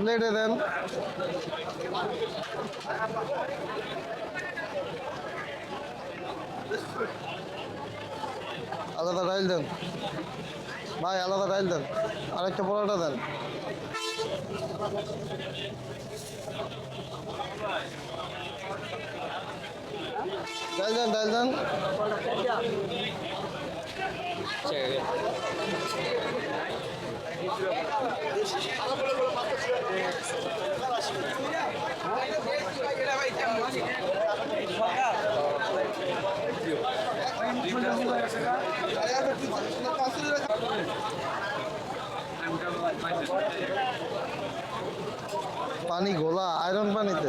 প্লেটে দেন আলাদা ডাইল দেন। ভাই, আলাদা ডাইল দেন। আরেকটা পরোটা দেন। ডাইল দেন ডাইল দেন। পানি ঘোলা আয়রন পানিতে।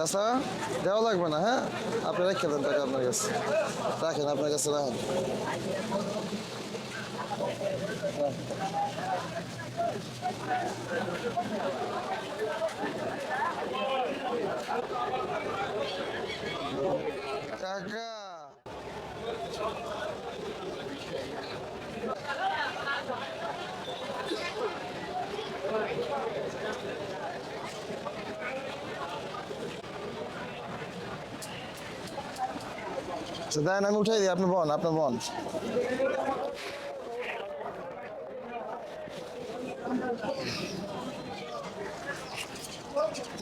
চাষা দেওয়া লাগবে না হ্যাঁ? আপনি রেখে দেন টাকা আপনার কাছে। রাখেন, আপনার কাছে রাখেন। কাকা আচ্ছা দেন আমি উঠাই দিই আপনি বন আপনার বন।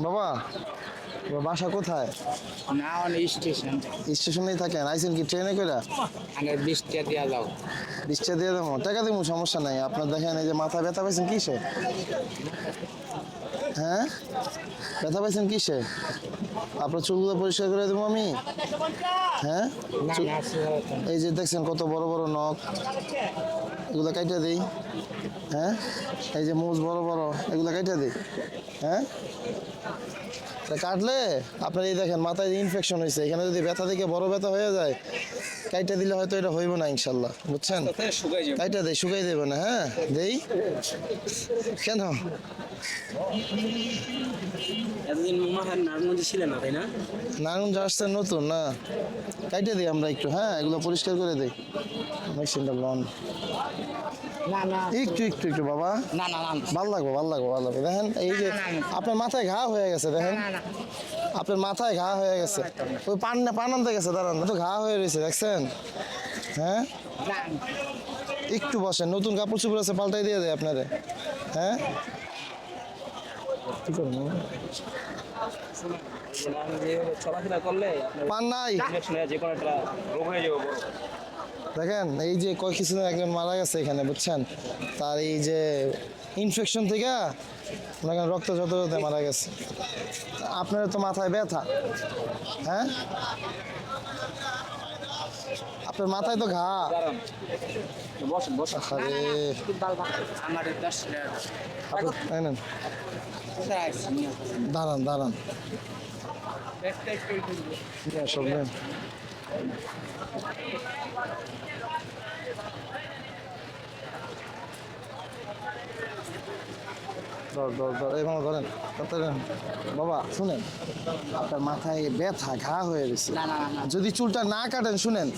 বাবা বাসা কোথায়? না স্টেশন। স্টেশনেই থাকেন আইসেন কি ট্রেনে করে আগে বৃষ্টিটা দেওয়া যাও। দিয়ে দেবো টাকা দেবো সমস্যা নাই। আপনার দেখেন এই যে মাথা ব্যথা পাইছেন কিসে? হ্যাঁ? ব্যথা পাইছেন কিসে? আপনার চুলগুলো পরিষ্কার করে দেবো আমি? হ্যাঁ। এই যে দেখছেন কত বড় বড় নখ। এগুলো কাইটা দিই। হ্যাঁ? এই যে মুজ বড় বড় এগুলো কাইটা দিই। হ্যাঁ? কাটলে আপনার এই দেখেন মাথায় ইনফেকশন হয়েছে এখানে যদি ব্যথা থেকে বড় ব্যথা হয়ে যায় কাইটা দিলে হয়তো এটা হইব না ইনশাল্লাহ বুঝছেন? কাইটা দেই শুকাই দেবে না হ্যাঁ? দেই। কেন? এতদিন মোমাহার নারায়ণগঞ্জে ছিলেন না তাই না? নারায়ণ আসছে নতুন না? কাইটে দিই আমরা একটু হ্যাঁ? এগুলো পরিষ্কার করে দিই। মেশিনটা লন একটু একটু একটু বাবা। না না না ভালো লাগবো ভালো লাগবো ভালো লাগবে। দেখেন এই যে আপনার মাথায় ঘা হয়ে গেছে দেখেন। না না আপনার মাথায় ঘা হয়ে গেছে। ওই পান পান আনতে গেছে দাঁড়ান তো ঘা হয়ে রয়েছে দেখছেন? হ্যাঁ? একটু বসেন নতুন কাপড় চোপড় আছে পাল্টাই দিয়ে দেয় আপনারে। হ্যাঁ? কি করব? পান নাই। যে কোনো একটা রোগ হয়ে যাবে দেখেন এই যে কয় কিছুদিন একজন মারা গেছে এখানে বুঝছেন? তার এই যে ইনফেকশন থেকে করেন রক্ত যত মারা গেছে। আপনার তো মাথায় ব্যথা হ্যাঁ? আপনার মাথায় তো ঘা। দাঁড়ান বসেন। বসেন দাঁড়ান দাঁড়ান। সব নেন ধর ধর ধর এভাবে ধরেন বাবা শুনেন আপনার মাথায় ব্যথা ঘা হয়ে গেছে। যদি চুলটা না কাটেন শুনেন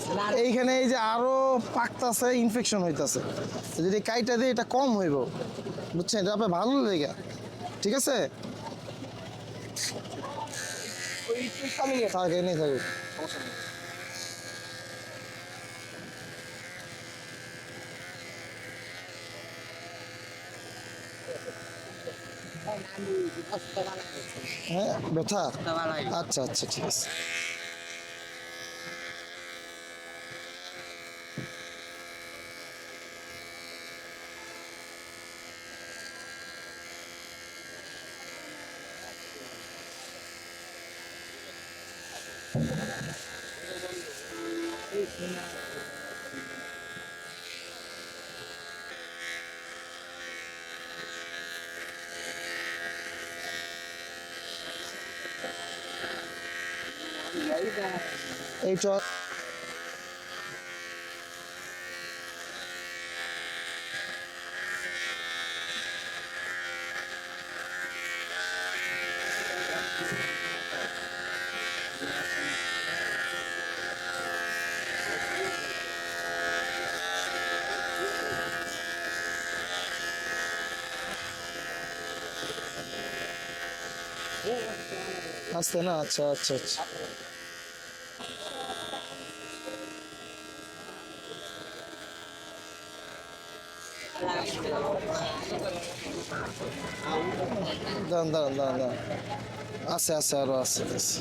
এইখানে এই যে আরও পাকতাছে ইনফেকশন হইতাছে। যদি কাইটা দিয়ে এটা কম হইব বুঝছেন? এটা আপনার ভালো লেগে ঠিক আছে? থাকে নেই। থাকুক হ্যাঁ ব্যথা? আচ্ছা আচ্ছা ঠিক আছে। এই চ আসতে না আচ্ছা আচ্ছা আচ্ছা দাঁড়ান দাঁড়ান দাঁড়ান দাঁড়ান আছে আছে আরও আছে আছে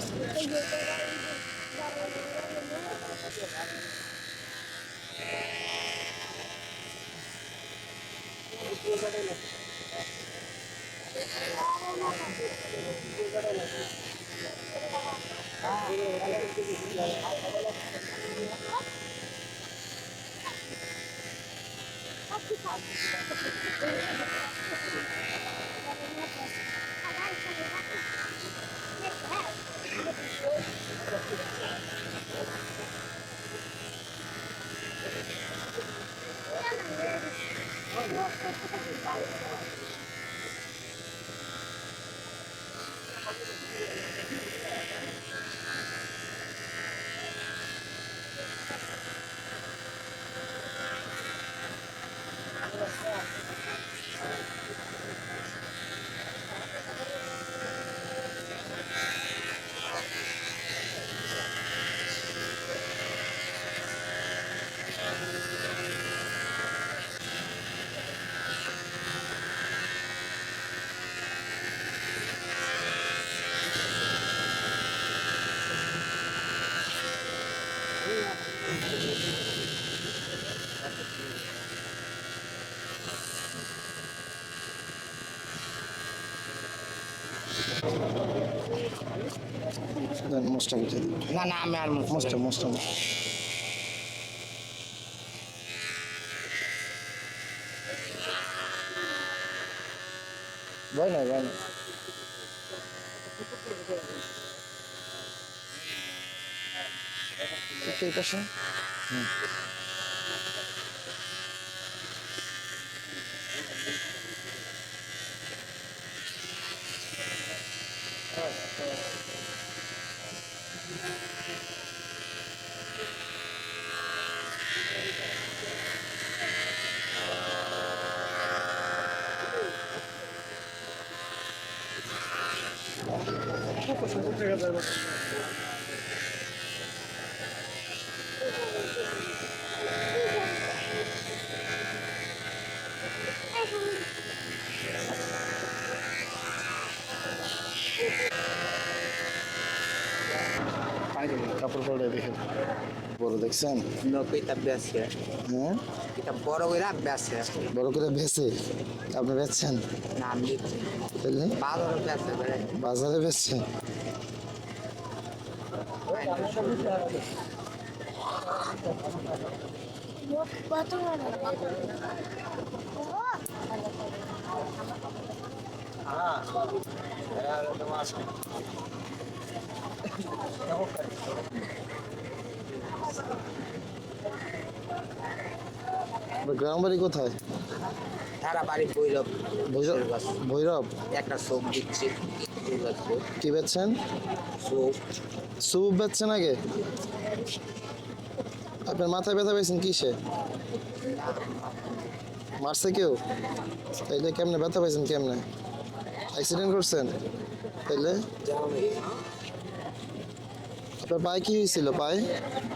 দেন মোস্টা কেটে দিন না না আমি আর মোস্টা মোস্টা ভয় নাই ভয় নাই একটু এই পাশে হুম। 結構そとでございます。কাপড় পরে দেখেন। বড় দেখছেন? হ্যাঁ? বড় করে বেছে বড় করে বেচে? আপনি বেচছেন? তাহলে বাজারে বেচছেন? আপনার গ্রাম বাড়ি কোথায়? তারা বাড়ি বৈরব ভৈরব? ভৈরব? একটা চোখ দিচ্ছে কি বেচছেন? চোখ স্যুপ বেচছেন আগে? আপনার মাথায় ব্যথা পেয়েছেন কিসে? মারছে কেউ? তাইলে কেমনে ব্যথা পাইছেন কেমনে? অ্যাক্সিডেন্ট করছেন? তাইলে? আপনার পায়ে কি হয়েছিল পায়ে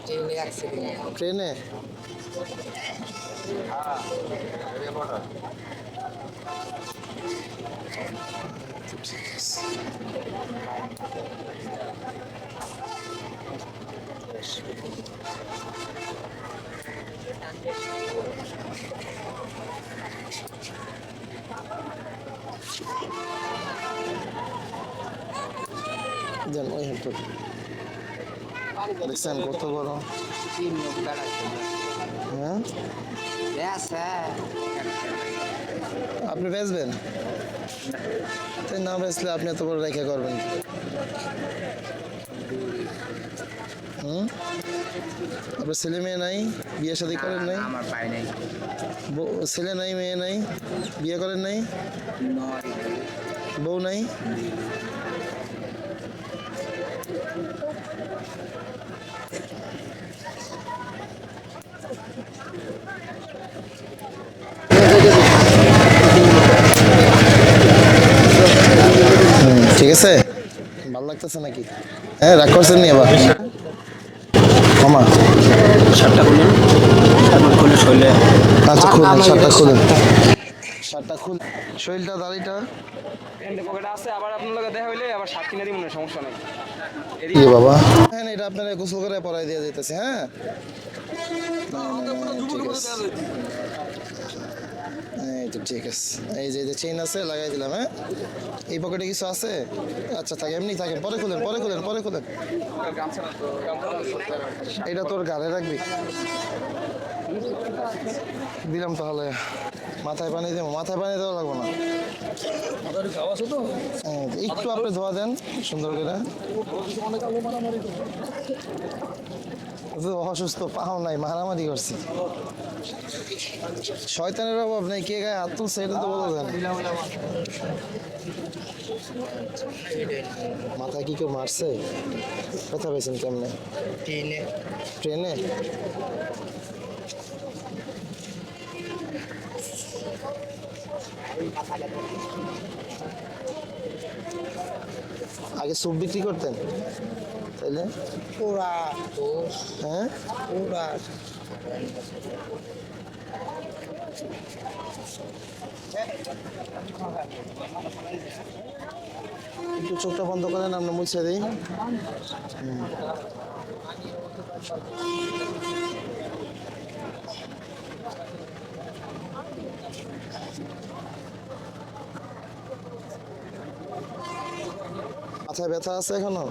ট্রেনে অ্যাক্সিডেন্ট ট্রেনে দেন ওই হেল্প দেখছেন কত বড় হ্যাঁ আপনি বেচবেন? তাই না বেচলে আপনি এত বড় রেখে করবেন হুম? আপনার ছেলে মেয়ে নাই? বিয়ে শাদী করেন নাই? আমার নাই। ছেলে নাই মেয়ে নাই? বিয়ে করেন নাই? বউ নাই? আছে ভালো লাগতেছে নাকি? হ্যাঁ রাগ করছেন নি আবার? ক্ষমা শার্টটা খুলুন। তারপর খুলে শৈলে আচ্ছা খুলেন শার্টটা খুলেন। শার্টটা খুল শরীরটা দাড়িটা? প্যান্টে পকেটে আছে আবার আপনার লগে দেখা হইলে আবার শার্ট কিনে দিব না সমস্যা নাই। বাবা? হ্যাঁ এটা আপনারা গোসল করে পরাই দিয়ে যেতেছে হ্যাঁ? না, না, না, ঠিক আছে। এই তো ঠিক আছে। এই যে চেইন আছে, লাগাই দিলাম হ্যাঁ? এই পকেটে কিছু আছে? আচ্ছা থাকে, এমনি থাকে পরে খুলেন পরে খুলেন পরে খুলেন। এটা তোর গাড়ে রাখবি। দিলাম তাহলে। মাথায় পানি দেবো, মাথায় পানি দেওয়া লাগবো না। একটু আপনি ধোয়া দেন, সুন্দর করে। তো অসুস্থ, পাও নাই, মারামারি করছি। শয়তানের অভাব নেই কে গায়ে হাত তুলছে এটা তো বলা যায় না। মাথায় কি কেউ মারছে? কথা পেয়েছেন কেমনে? ট্রেনে। ট্রেনে? আগে স্যুপ বিক্রি করতেন? তাইলে? দোষ হ্যাঁ? পুরা একটু চোখটা বন্ধ করেন আমরা মুছে দিই। মাথায় ব্যথা আছে এখনও?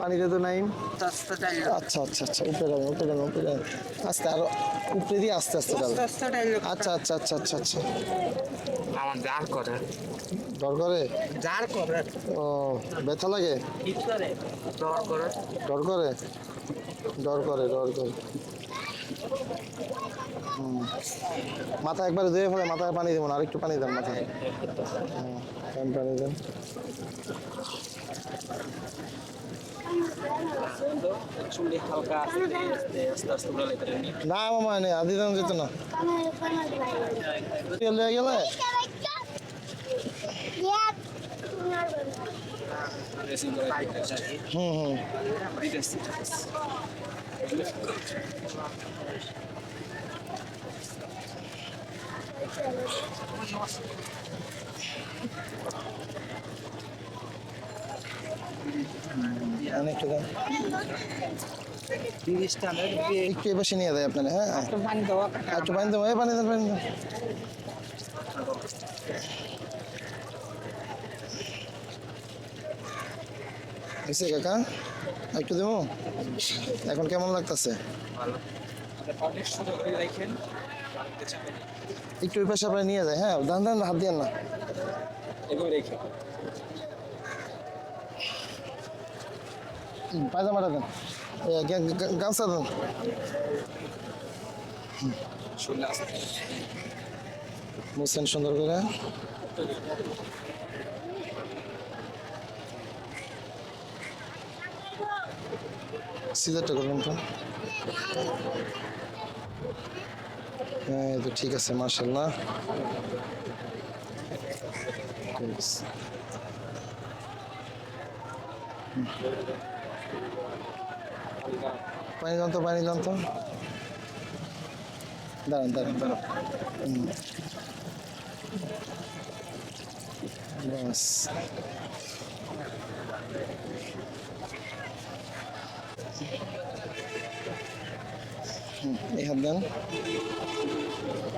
পানিতে তো নাই। আচ্ছা আচ্ছা আচ্ছা উপরে যাবেন উপরে যাবেন উপরে যাবেন আস্তে আরও উপরে দিয়ে আস্তে আস্তে যাবেন আচ্ছা আচ্ছা আচ্ছা আচ্ছা আচ্ছা। আমার যার করে ডর করে? যার করে ও ব্যথা লাগে? দর করে। ডর করে। ডর করে? ডর করে হুম। মাথা একবারে ধুয়ে ফেলে মাথায় পানি দেবো না আরেকটু পানি দেন মাথায়। লাগতে নি মামা নেই আদি দাম যেত না। গেলে? হুম হুম। একটু নিয়ে দেয় হ্যাঁ? পানি এসে কাকা? একটু দেবো? এখন কেমন লাগতেছে? একটু ওই পাশে আপনারা নিয়ে যায় হ্যাঁ? দান দান, হাত দিয়ে না। এগুলো রেখে পায়জামাটা দেন। গামছা দেন। বুঝছেন সুন্দর করে। সিজারটা করবেন তো। হ্যাঁ তো ঠিক আছে মার্শাল্লাহ ঠিক আছে। হুম। পানি দাম তো পানি দাম তো দাঁড়ান দাঁড়ান দাঁড়ান হুম। বাস হুম, এই হাত দেন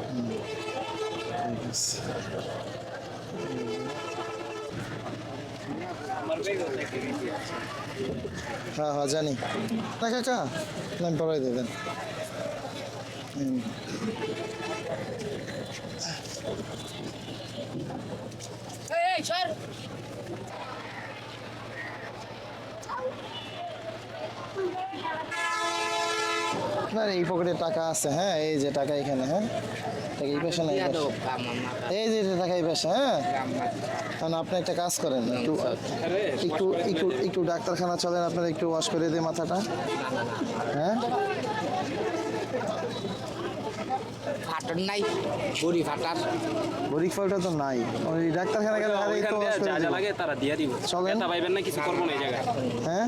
হুম, ঠিক আছে। হ্যাঁ হ্যাঁ জানি। না কাকা না, আমি পড়াই দেবেন আপনার এই পকেটে টাকা আছে হ্যাঁ? এই যে টাকা এখানে হ্যাঁ? টাকা এই পাশে না এই যে টাকা এই পাশে হ্যাঁ? কারণ আপনি একটা কাজ করেন একটু একটু একটু একটু ডাক্তারখানা চলেন আপনার একটু ওয়াশ করে দিয়ে মাথাটা। হ্যাঁ? ফাটন নাই বুড়ি ফাটার। তো নাই। ওই ডাক্তারখানা গেলে। লাগে তারা দিয়ে দিব। চলেন। পাইবেন না কিছু করব না এই জায়গায়। হ্যাঁ?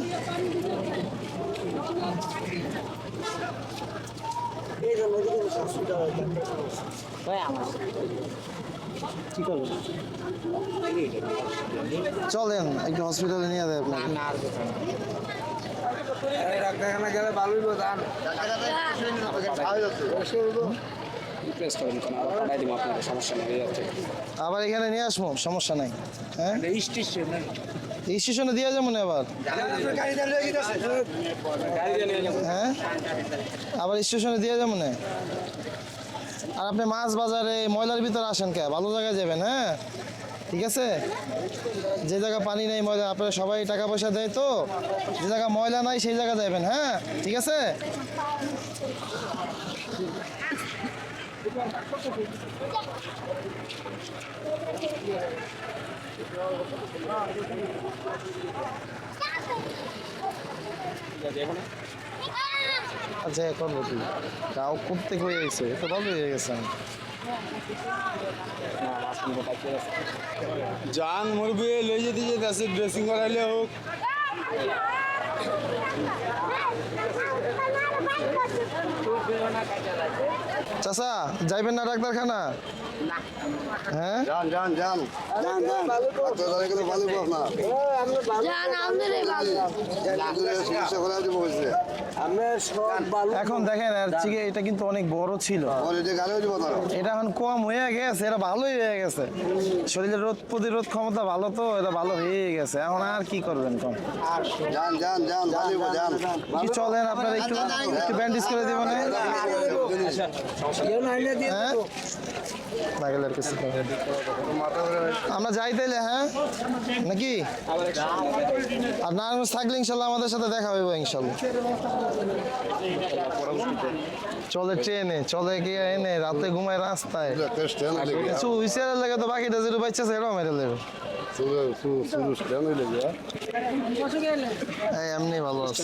কি করবেন চলেন একটু হসপিটালে নিয়ে দেয় আপনাকে। ডাক্তারখানা গেলে ভালোই যাচ্ছে আবার এখানে নিয়ে আসব? সমস্যা নাই। হ্যাঁ? স্টেশনে দিয়ে যাব না আবার হ্যাঁ? আবার স্টেশনে দিয়ে যাব না? আর আপনি মাছ বাজারে ময়লার ভিতরে আসেন কে? ভালো জায়গায় যাবেন হ্যাঁ? ঠিক আছে? যে জায়গা পানি নেই, ময়লা, আপনারা সবাই টাকা পয়সা দেয় তো। যে জায়গা ময়লা নাই, সেই জায়গা যাবেন হ্যাঁ? ঠিক আছে? আচ্ছা এখন বলি গাও করতে হয়ে গেছে তো ভালো হয়ে গেছে জান মুরগি লই যেতে যেতে আছে ড্রেসিং করাইলে হোক। চাচা যাইবেন না ডাক্তারখানা? হ্যাঁ? যান যান যান। যান যান। আপনার কিন্তু ভালো আপনার জান আমাদের ভালো চিকিৎসা করা দিব হয়েছে এখন দেখেন আর চিকে এটা কিন্তু অনেক বড় ছিল। এটা এখন কম হয়ে গেছে এটা ভালোই হয়ে গেছে। শরীরের রোদ প্রতিরোধ ক্ষমতা ভালো তো এটা ভালো হয়ে গেছে। এখন আর কি করবেন কম? কি চলেন আপনার একটু একটু ব্যান্ডেজ করে দেবেন? হ্যাঁ? কিছু আমরা যাই তাইলে হ্যাঁ? নাকি? আর নারায়ণগঞ্জ থাকলে ইনশাল্লাহ আমাদের সাথে দেখা হইব ইনশাল্লাহ। চলে ট্রেনে চলে গিয়ে এনে রাতে ঘুমায় রাস্তায়। কিছু লাগে তো বাকিটা যেটা মেরে দেবে। লেগে এই এমনি ভালো আছে।